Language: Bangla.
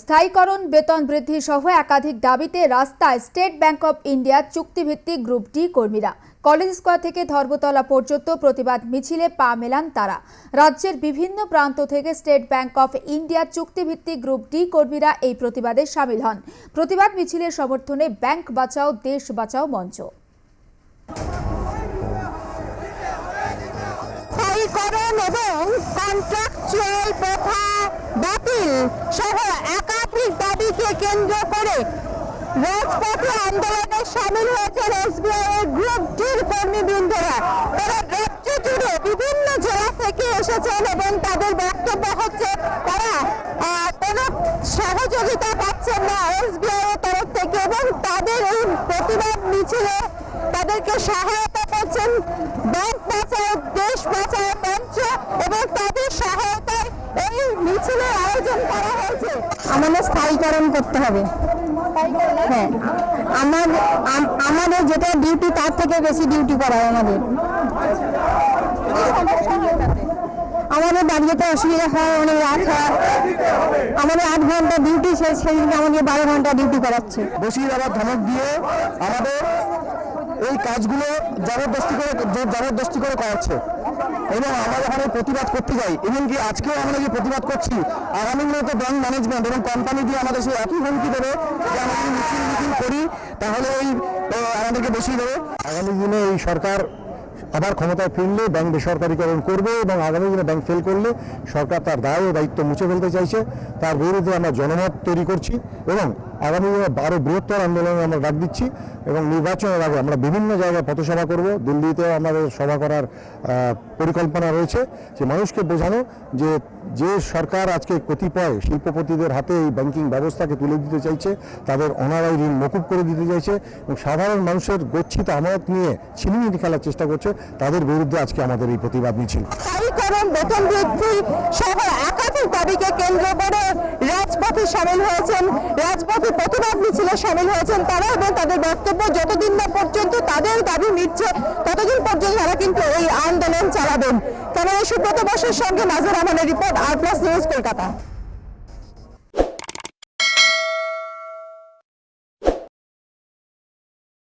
স্থায়ীকরণ, বেতন বৃদ্ধি সহ একাধিক দাবিতে রাস্তায় স্টেট ব্যাংক অব ইন্ডিয়া চুক্তিভিত্তিক গ্রুপ ডি কর্মীরা। কলেজ স্কোয়ার থেকে ধর্মতলা পর্যন্ত প্রতিবাদ মিছিলে পা মেলান তারা। রাজ্যের বিভিন্ন প্রান্ত থেকে স্টেট ব্যাংক অফ ইন্ডিয়া চুক্তিভিত্তিক গ্রুপ ডি কর্মীরা এই প্রতিবাদে সামিল হন। প্রতিবাদ মিছিলের সমর্থনে ব্যাংক বাঁচাও, দেশ বাঁচাও মঞ্চ। এবং কন্ট্রাকচুয়াল প্রথা বাতিল। সহ একাধিক দাবিকে কেন্দ্র করে রাজপথে আন্দোলনে সামিল হয়েছেন এসবিআই এর গ্রুপ ডির কর্মীবৃন্দরা। তারা রাজ্য জুড়ে বিভিন্ন জেলা থেকে এসেছেন এবং তাদের বক্তব্য হচ্ছে, তারা কোনো সহযোগিতা পাচ্ছেন না এসবিআই এর তরফ থেকে এবং তাদের এই প্রতিবাদ মিছিলে তাদেরকে সহায়তা করছেন। ব্যাংক বাঁচাও দেশ বাঁচাও মঞ্চ এবং তাদের সহায়তায় এই আমাদের স্থায়ীকরণ করতে হবে। হ্যাঁ। আমার আমাদের যেটা ডিউটি তার থেকে বেশি ডিউটি করা হয় আমাদের। আমাদের বাড়িতে অসুবিধা হয়, অনেক রাত হয়। আমাদের আট ঘণ্টা ডিউটি সেই সেদিনকে আমাদের বারো ঘণ্টা ডিউটি করাচ্ছে। বসিয়ে আবার ধমক দিয়ে আমাদের এই কাজগুলো জবরদস্তি করে জবরদস্তি করে করাচ্ছে। এবং আমরা যখন প্রতিবাদ করতে যাই এমনকি আজকেও আমরা যে প্রতিবাদ করছি, আগামী দিনে ব্যাংক ম্যানেজমেন্ট এবং কোম্পানি দিয়ে আমাদের সেই একই হুমকি দেবে যে আমরা মিছিল মিছিল করি, তাহলে এই আমাদেরকে বসিয়ে দেবে। আগামী দিনে এই সরকার আবার ক্ষমতায় ফিরলে ব্যাংক বেসরকারীকরণ করবে এবং আগামী দিনে ব্যাংক ফেল করলে সরকার তার দায় ও দায়িত্ব মুছে ফেলতে চাইছে। তার বিরুদ্ধে আমরা জনমত তৈরি করছি এবং আগামী আরও বৃহত্তর আন্দোলনে আমরা ডাক দিচ্ছি এবং নির্বাচনের আগে আমরা বিভিন্ন জায়গায় পথসভা করব। দিল্লিতেও আমাদের সভা করার পরিকল্পনা রয়েছে যে মানুষকে বোঝানো যে যে সরকার আজকে কতিপয় শিল্পপতিদের হাতে এই ব্যাংকিং ব্যবস্থাকে তুলে দিতে চাইছে, তাদের অনারাই ঋণ মকুব করে দিতে চাইছে এবং সাধারণ মানুষের গচ্ছিত আমানত নিয়ে ছিনিমিনি খেলার চেষ্টা করছে, তাদের বিরুদ্ধে আজকে আমাদের এই প্রতিবাদ মিছিল। কেন্দ্র করে সামিল হয়েছেন, রাজপথে প্রতিবাদ মিছিলে সামিল হয়েছেন তারা এবং তাদের বক্তব্য যতদিন না পর্যন্ত তাদের দাবি মিটছে, ততদিন পর্যন্ত তারা কিন্তু এই আন্দোলন চালাবেন। ক্যামেরা সুব্রত বসের সঙ্গে নাজির আমাদের report R Plus News Kolkata.